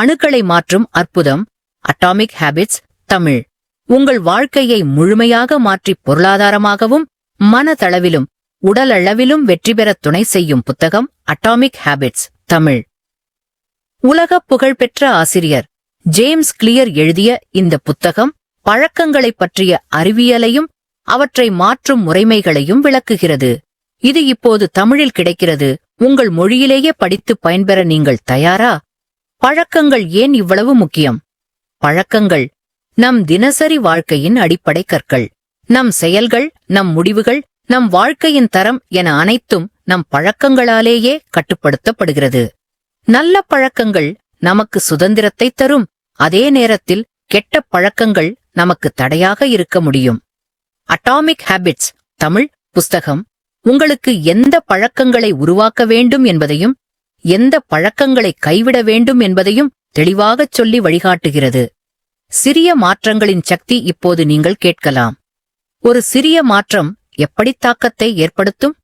அணுக்களை மாற்றும் அற்புதம். Atomic habits Tamil. உங்கள் வாழ்க்கையை முழுமையாக மாற்றி பொருளாதாரமாகவும் மனதளவிலும் உடலளவிலும் வெற்றி பெற துணை செய்யும் புத்தகம் அட்டாமிக் ஹேபிட்ஸ் தமிழ். உலக புகழ்பெற்ற ஆசிரியர் ஜேம்ஸ் கிளியர் எழுதிய இந்த புத்தகம் பழக்கங்களைப் பற்றிய அறிவியலையும் அவற்றை மாற்றும் முறைமைகளையும் விளக்குகிறது. இது இப்போது தமிழில் கிடைக்கிறது. உங்கள் மொழியிலேயே படித்து பயன்பெற நீங்கள் தயாரா? பழக்கங்கள் ஏன் இவ்வளவு முக்கியம்? பழக்கங்கள் நம் தினசரி வாழ்க்கையின் அடிப்படை கற்கள். நம் செயல்கள் நம் முடிவுகள் நம் வாழ்க்கையின் தரம் என அனைத்தும் நம் பழக்கங்களாலேயே கட்டுப்படுத்தப்படுகிறது. நல்ல பழக்கங்கள் நமக்கு சுதந்திரத்தை தரும். அதே நேரத்தில் கெட்ட பழக்கங்கள் நமக்கு தடையாக இருக்க முடியும். அட்டாமிக் ஹேபிட்ஸ் தமிழ் புஸ்தகம். உங்களுக்கு எந்த பழக்கங்களை உருவாக்க வேண்டும் என்பதையும் எந்த பழக்கங்களை கைவிட வேண்டும் என்பதையும் தெளிவாகச் சொல்லி வழிகாட்டுகிறது. சிறிய மாற்றங்களின் சக்தி இப்போது நீங்கள் கேட்கலாம். ஒரு சிறிய மாற்றம் எப்படி தாக்கத்தை ஏற்படுத்தும்?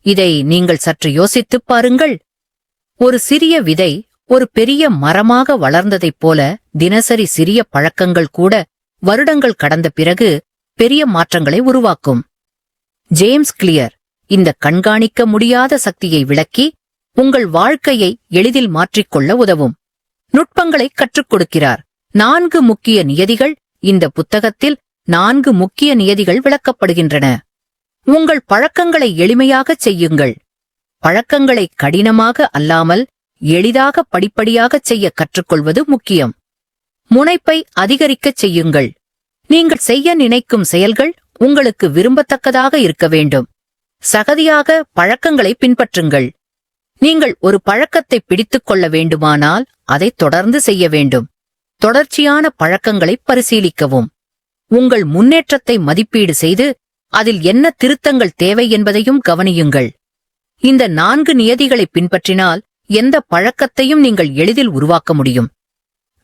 இதை நீங்கள் சற்று யோசித்துப் பாருங்கள். ஒரு சிறிய விதை ஒரு பெரிய மரமாக வளர்ந்ததைப் போல தினசரி சிறிய பழக்கங்கள் கூட வருடங்கள் கடந்த பிறகு பெரிய மாற்றங்களை உருவாக்கும். ஜேம்ஸ் கிளியர் இந்த கண்காணிக்க முடியாத சக்தியை விளக்கி உங்கள் வாழ்க்கையை எளிதில் மாற்றிக்கொள்ள உதவும். நுட்பங்களை கற்றுக் கொடுக்கிறார் நான்கு முக்கிய நியதிகள் இந்த புத்தகத்தில் நான்கு முக்கிய நியதிகள் விளக்கப்படுகின்றன. உங்கள் பழக்கங்களை எளிமையாகச் செய்யுங்கள். பழக்கங்களை கடினமாக அல்லாமல் எளிதாக படிப்படியாகச் செய்ய கற்றுக்கொள்வது முக்கியம். முனைப்பை அதிகரிக்கச் செய்யுங்கள். நீங்கள் செய்ய நினைக்கும் செயல்கள் உங்களுக்கு விரும்பத்தக்கதாக இருக்க வேண்டும். சகதியாக பழக்கங்களை பின்பற்றுங்கள். நீங்கள் ஒரு பழக்கத்தை பிடித்துக் கொள்ள வேண்டுமானால் அதை தொடர்ந்து செய்ய வேண்டும். தொடர்ச்சியான பழக்கங்களை பரிசீலிக்கவும். உங்கள் முன்னேற்றத்தை மதிப்பீடு செய்து அதில் என்ன திருத்தங்கள் தேவை என்பதையும் கவனியுங்கள். இந்த நான்கு நியதிகளை பின்பற்றினால் எந்த பழக்கத்தையும் நீங்கள் எளிதில் உருவாக்க முடியும்.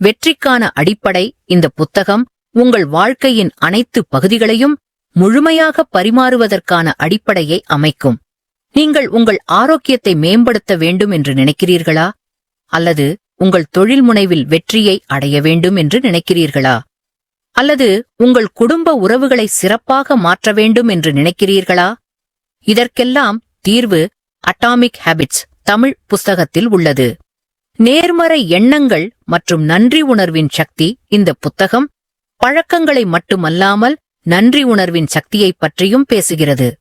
வெற்றிக்கான அடிப்படை இந்த புத்தகம் உங்கள் வாழ்க்கையின் அனைத்து பகுதிகளையும் முழுமையாக பரிமாறுவதற்கான அடிப்படையை அமைக்கும். நீங்கள் உங்கள் ஆரோக்கியத்தை மேம்படுத்த வேண்டும் என்று நினைக்கிறீர்களா? அல்லது உங்கள் தொழில் முனைவில் வெற்றியை அடைய வேண்டும் என்று நினைக்கிறீர்களா? அல்லது உங்கள் குடும்ப உறவுகளை சிறப்பாக மாற்ற வேண்டும் என்று நினைக்கிறீர்களா? இதற்கெல்லாம் தீர்வு அட்டாமிக் ஹேபிட்ஸ் தமிழ் புஸ்தகத்தில் உள்ளது. நேர்மறை எண்ணங்கள் மற்றும் நன்றி உணர்வின் சக்தி இந்த புத்தகம் பழக்கங்களை மட்டுமல்லாமல் நன்றி உணர்வின் சக்தியைப் பற்றியும் பேசுகிறது.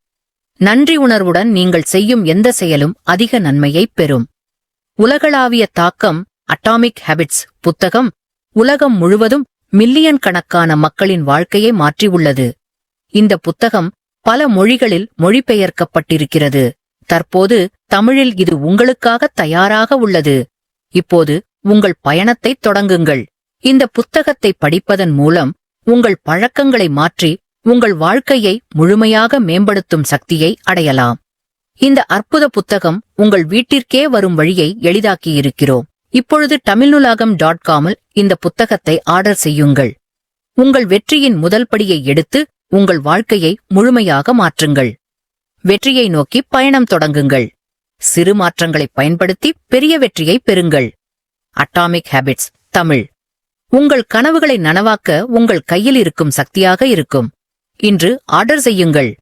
நன்றி உணர்வுடன் நீங்கள் செய்யும் எந்த செயலும் அதிக நன்மையைப் பெறும். உலகளாவிய தாக்கம் அட்டாமிக் ஹேபிட்ஸ் புத்தகம் உலகம் முழுவதும் மில்லியன் கணக்கான மக்களின் வாழ்க்கையை மாற்றியுள்ளது. இந்த புத்தகம் பல மொழிகளில் மொழிபெயர்க்கப்பட்டிருக்கிறது. தற்போது தமிழில் இது உங்களுக்காக தயாராக உள்ளது. இப்போது உங்கள் பயணத்தை தொடங்குங்கள். இந்த புத்தகத்தை படிப்பதன் மூலம் உங்கள் பழக்கங்களை மாற்றி உங்கள் வாழ்க்கையை முழுமையாக மேம்படுத்தும் சக்தியை அடையலாம். இந்த அற்புத புத்தகம் உங்கள் வீட்டிற்கே வரும் வழியை எளிதாக்கியிருக்கிறோம். இப்பொழுது தமிழ்நுலாகம் டாட் காமில் இந்த புத்தகத்தை ஆர்டர் செய்யுங்கள். உங்கள் வெற்றியின் முதல் படியை எடுத்து உங்கள் வாழ்க்கையை முழுமையாக மாற்றுங்கள். வெற்றியை நோக்கி பயணம் தொடங்குங்கள். சிறு மாற்றங்களை பயன்படுத்தி பெரிய வெற்றியை பெறுங்கள். Atomic habits Tamil. உங்கள் கனவுகளை நனவாக்க உங்கள் கையில் இருக்கும் சக்தியாக இருக்கும். இன்று ஆர்டர் செய்யுங்கள்.